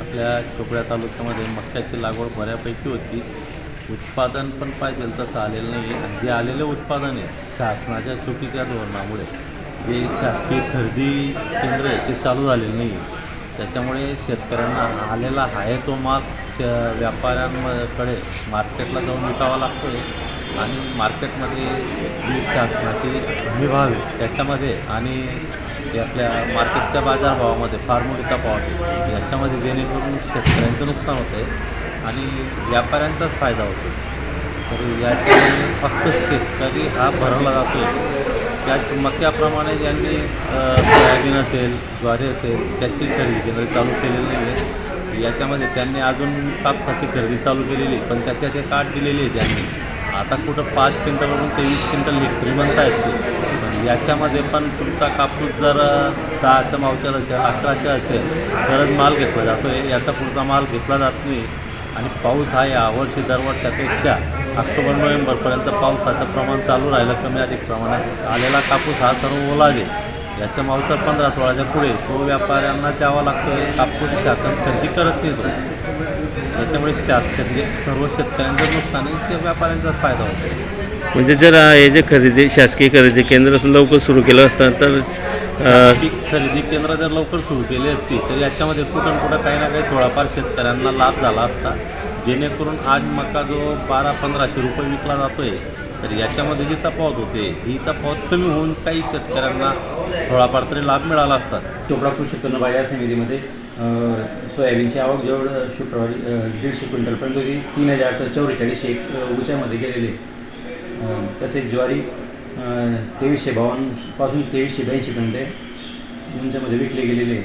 आपल्या चोपड्या तालुक्यामध्ये मक्याची लागवड बऱ्यापैकी होती. उत्पादन पण पाहिजे तसं आलेलं नाही आहे आणि जे आलेले उत्पादन आहे शासनाच्या चुकीच्या धोरणामुळे जे शासकीय खरेदी केंद्र आहे ते चालू झालेलं नाही आहे त्याच्यामुळे शेतकऱ्यांना आलेला आहे तो माल श व्यापाऱ्यांकडे मार्केटला जाऊन विकावा लागतो आहे आणि मार्केटमध्ये जी शासनाची आहे त्याच्यामध्ये आणि ते आपल्या मार्केटच्या बाजारभावामध्ये फार मोठी तफावत आहे. याच्यामध्ये जेणेकरून शेतकऱ्यांचं नुकसान होतं आहे आणि व्यापाऱ्यांचाच फायदा होतो तर याच्यामध्ये फक्त शेतकरी हा भरवला जातो आहे त्या मक्याप्रमाणे ज्यांनी सोयाबीन असेल ज्वारी असेल त्याची खरेदी केंद्र चालू केलेली नाही आहे याच्यामध्ये त्यांनी अजून कापसाची खरेदी चालू केलेली आहे. पण त्याच्यात एक आठ दिलेली आहे त्यांनी. आता कुठं पाच क्विंटलवरून तेवीस क्विंटल हेक्टरी म्हणतायत ते. पण याच्यामध्ये पण तुमचा कापूस जर दहाच्या मावच्या असेल अकराच्या असेल तरच माल घेतला जातो. आहे याचा पुढचा माल घेतला जात नाही. आणि पाऊस हा यावर्षी दरवर्षापेक्षा ऑक्टोबर नोव्हेंबरपर्यंत पावसाचं प्रमाण चालू राहिलं. कमी अधिक प्रमाणात आलेला कापूस हा सर्व ओलाजे याचं याच्या मावतर पंधरा सोळाच्या पुढे तो व्यापाऱ्यांना द्यावा लागतो हे कापूस शासन खरेदी करत नाही तो. त्याच्यामुळे शासन सर्व शेतकऱ्यांचं नुकसान आहे व्यापाऱ्यांचाच फायदा होतो. म्हणजे जर हे जे खरेदी शासकीय खरेदी केंद्र असं लवकर सुरू केलं असतं तर अ, खरेदी केंद्र जर लवकर सुरू केली असती तर याच्यामध्ये कुठं न कुठं काही ना काही थोडाफार शेतकऱ्यांना लाभ झाला असता. जेणेकरून आज मका जो बारा पंधराशे रुपये विकला जातोय तर याच्यामध्ये जी तफावत होते ही तफावत कमी होऊन काही शेतकऱ्यांना थोडाफार तरी लाभ मिळाला असता. चोपडा कृषी उत्पन्न बाजार समितीमध्ये सोयाबीनची आवक जवळ शुक्रवारी दीडशे क्विंटलपर्यंत होती तीन हजार चौवेचाळीसशे एक अ, उच्यामध्ये गेलेले. तसेच ज्वारी तेवीसशे बावन्नपासून तेवीसशे ब्याऐंशीपर्यंत उंच्यामध्ये विकले गेलेले. आहे.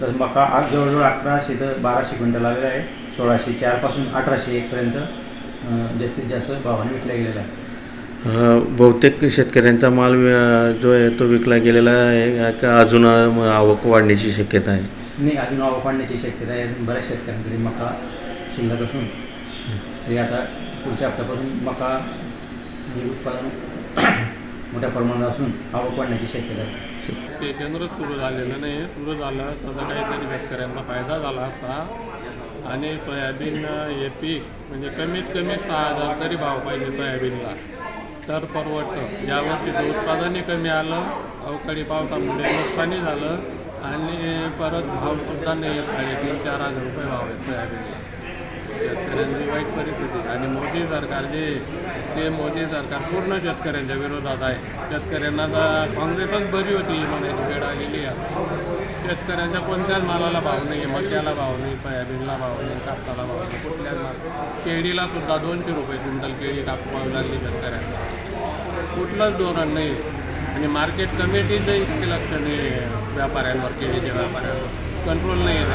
तर मका आज जवळजवळ अकराशे तर बाराशे क्विंटल आलेला आहे. सोळाशे चारपासून अठराशे एकपर्यंत जास्तीत जास्त भावाने विकला गेलेला आहे. बहुतेक शेतकऱ्यांचा माल जो आहे तो विकला गेलेला आहे. का अजून आवक वाढण्याची शक्यता आहे. नाही अजून आवक वाढण्याची शक्यता आहे. अजून बऱ्याच शेतकऱ्यांकडे मका शिल्लक असून तरी आता पुढच्या हप्त्यापासून मका हे उत्पादन मोठ्या प्रमाणात असून आवक वाढण्याची शक्यता आहे. ते केंद्र सुरू झालेलं नाही. सुरू झालं असतं तर काहीतरी शेतकऱ्यांना फायदा झाला असता. आणि सोयाबीन हे पीक म्हणजे कमीत कमी सहा हजार तरी भाव पाहिजे सोयाबीनला. तर परवडतं. यावर्षी उत्पादनही कमी आलं अवकाळी पावसामुळे नुकसानही झालं आणि परत भावसुद्धा नाही येत. साडेतीन चार हजार रुपये भाव आहेत सोयाबीनला. शेतकऱ्यांची वाईट परिस्थिती. आणि मोदी सरकार जे ते मोदी सरकार पूर्ण शेतकऱ्यांच्या विरोधात आहे. शेतकऱ्यांना तर काँग्रेसच बरी होती म्हणायची वेळ आलेली आहे. शेतकऱ्यांच्या कोणत्याच मालाला भाव नाही मक्याला भाव नाही सोयाबीनला भाव नाही कापसाला भाव नाही. कुठल्याच माल केळीला सुद्धा दोनशे रुपये क्विंटल केळी कापू लागली शेतकऱ्यांना. कुठलंच धोरण नाही. आणि मार्केट कमिटीचंही इतके लक्ष नाही व्यापाऱ्यांवर केळीच्या व्यापाऱ्यांवर. कंट्रोल नाही आहे